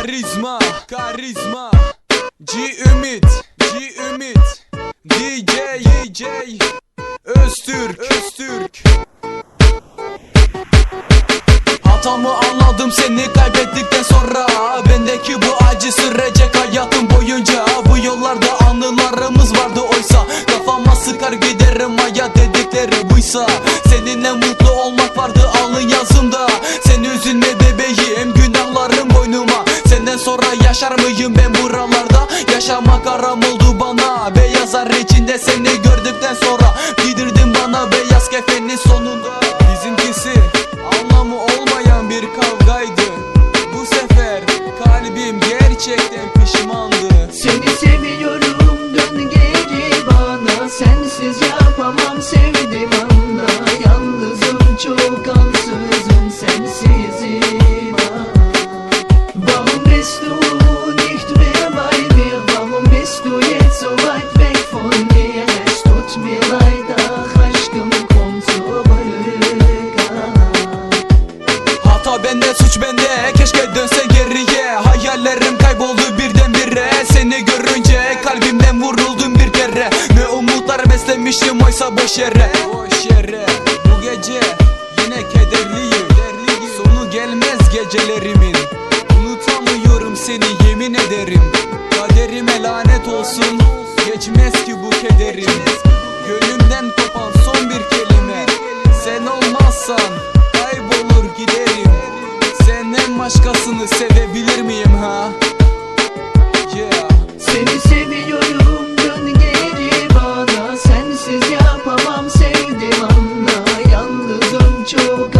Karizma, karizma. G Ümit, G Ümit. DJ, DJ Öztürk, Öztürk. Hatamı anladım seni kaybettikten sonra. Bendeki bu acı sürecek sonra yaşar mıyım ben buralarda? Yaşamak aram oldu bana. Beyazlar içinde seni gördükten sonra Giydirdin bana beyaz kefenin sonunda. Bizimkisi anlamı olmayan bir kavgaydı. Bu sefer kalbim gerçekten pişmandı. Seni seviyorum so weit weg von mir? Es tut mir leid, ach aşkım komm zurück. Hata bende suç bende keşke dönse geriye. Hayallerim kayboldu birdenbire. Seni görünce kalbimden vuruldum bir kere. Ne umutlar beslemiştim oysa boş yere. Boş yere. Bu gece yine kederliyim. Sonu gelmez gecelerimin. Unutamıyorum seni yemin ederim Kaderime lanet olsun. Geçmez ki bu kederim. Gönlümden kopan son bir kelime. Sen olmazsan kaybolur giderim. Senden başkasını sevebilir miyim ha? Yeah. Seni seviyorum dön geri bana. Sensiz yapamam sevdim anla. Yalnızım çok